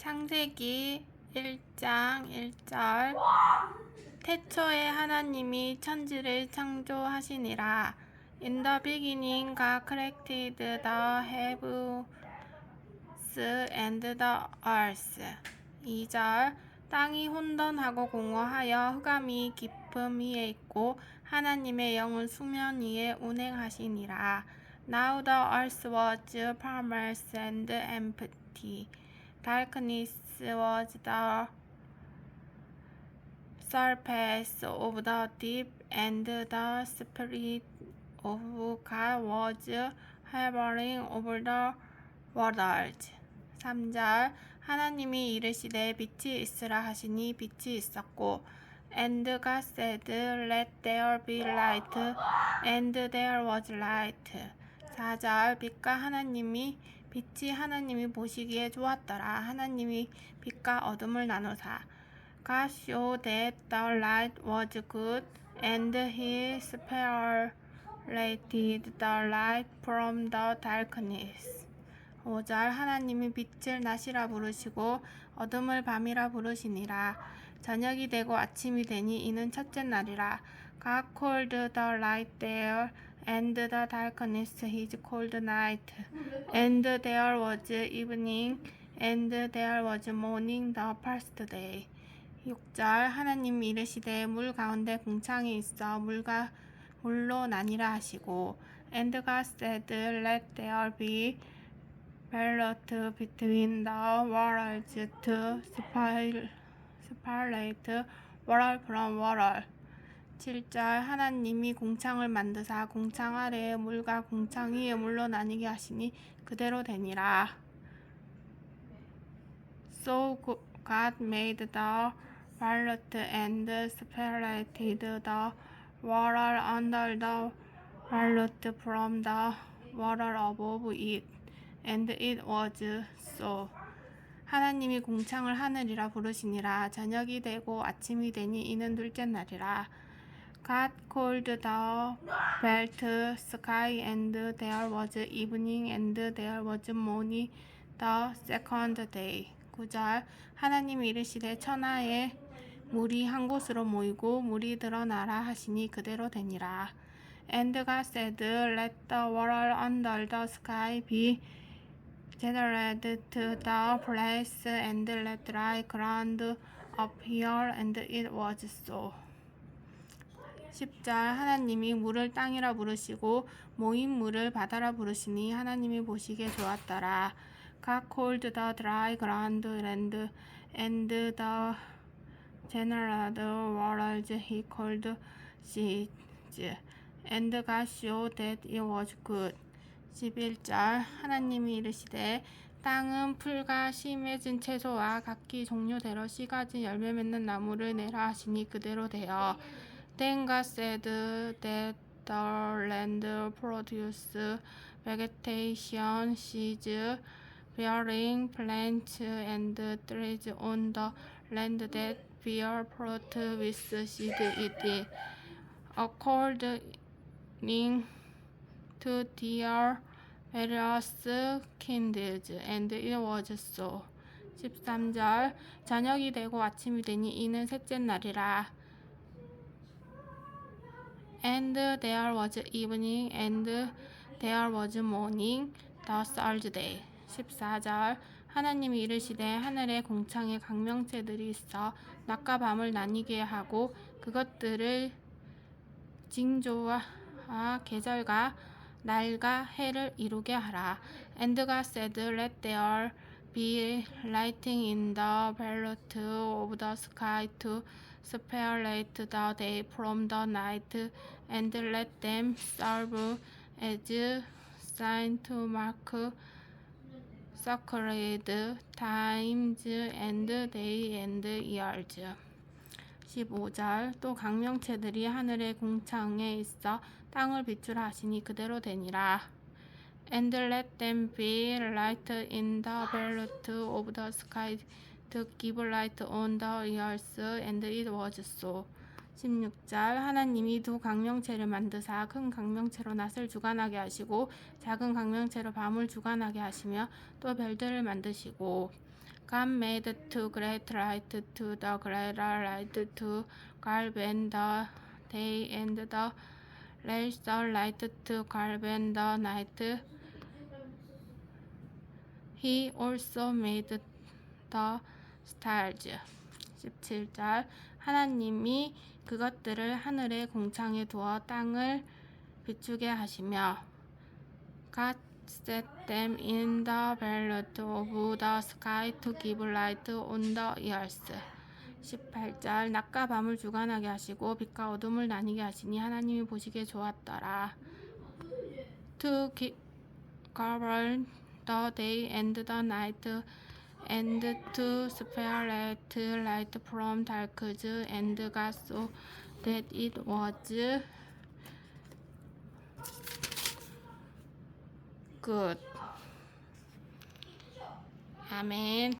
창세기 1장 1절 태초에 하나님이 천지를 창조하시니라. In the beginning God created the heavens and the earth. 2절 땅이 혼돈하고 공허하여 흑암이 깊음 위에 있고 하나님의 영은 수면 위에 운행하시니라. Now the earth was formless and empty. Darkness was the surface of the deep, and the Spirit of God was hovering over the waters. 3절 하나님이 이르시되 빛이 있으라 하시니 빛이 있었고 And God said, Let there be light, and there was light. 4절 빛과 하나님이 빛이 하나님이 보시기에 좋았더라. 하나님이 빛과 어둠을 나누사. God showed that the light was good, and he separated the light from the darkness. 5절 하나님이 빛을 낮이라 부르시고 어둠을 밤이라 부르시니라. 저녁이 되고 아침이 되니 이는 첫째 날이라. God called the light there, and the darkness his cold night. And there was evening, and there was morning the first day. 6절 하나님 이르시되 물 가운데 궁창이 있어 물과 물로 나뉘라 하시고 And God said let there be ballot between the waters to separ- separate water from water 7절 하나님이 공창을 만드사 공창 아래에 물과 공창 위에 물로 나뉘게 하시니 그대로 되니라 So God made the ballot and separated the water under the ballot from the water above it. And it was so. 하나님이 공창을 하늘이라 부르시니라. 저녁이 되고 아침이 되니 이는 둘째 날이라. God called the belt sky and there was evening and there was morning the second day. 9절 하나님이 이르시되 천하에 물이 한 곳으로 모이고 물이 드러나라 하시니 그대로 되니라. And God said, Let the water under the sky be gathered to the place, and let dry ground appear, and it was so. 10절 하나님이 물을 땅이라 부르시고 모인 물을 바다라 부르시니 하나님이 보시기에 좋았더라. God called the dry ground land, and the general waters he called seas. And God showed that it was good. 11절 하나님이 이르시되 땅은 풀과 씨 맺은 채소와 각기 종류대로 씨 가진 열매 맺는 나무를 내라 하시니 그대로 되어 Then God said that the land produce vegetation, seeds, bearing plants and trees on the land that bear fruit with seed it, according to their various kinds, and it was so. 13절 저녁이 되고 아침이 되니 이는 셋째 날이라. And there was evening, and there was morning, the third day. 14절 하나님이 이르시되 하늘에 공창에 강명체들이 있어 낮과 밤을 나뉘게 하고 그것들을 징조와 계절과 날과 해를 이루게 하라. And said, Let there be lighting in the ballot of the sky to separate the day from the night, and let them serve as sign to mark sacred times and day and years. 15절 또 강명체들이 하늘의 공창에 있어 땅을 비추라 하시니 그대로 되니라. And let them be light in the belt of the sky to give light on the earth, and it was so. 16절 하나님이 두 강명체를 만드사 큰 강명체로 낫을 주관하게 하시고 작은 강명체로 밤을 주관하게 하시며 또 별들을 만드시고 God made two great light to the greater light to Galvan the day and the lesser light to Galvan the night. He also made the stars. 17절 하나님이 그것들을 하늘의 공창에 두어 땅을 비추게 하시며 God set them in the velvet of the sky to give light on the earth. 18절 낮과 밤을 주관하게 하시고 빛과 어둠을 나뉘게 하시니 하나님이 보시기에 좋았더라. To govern the day and the night and to separate light from darkness and God saw that it was good. 아멘.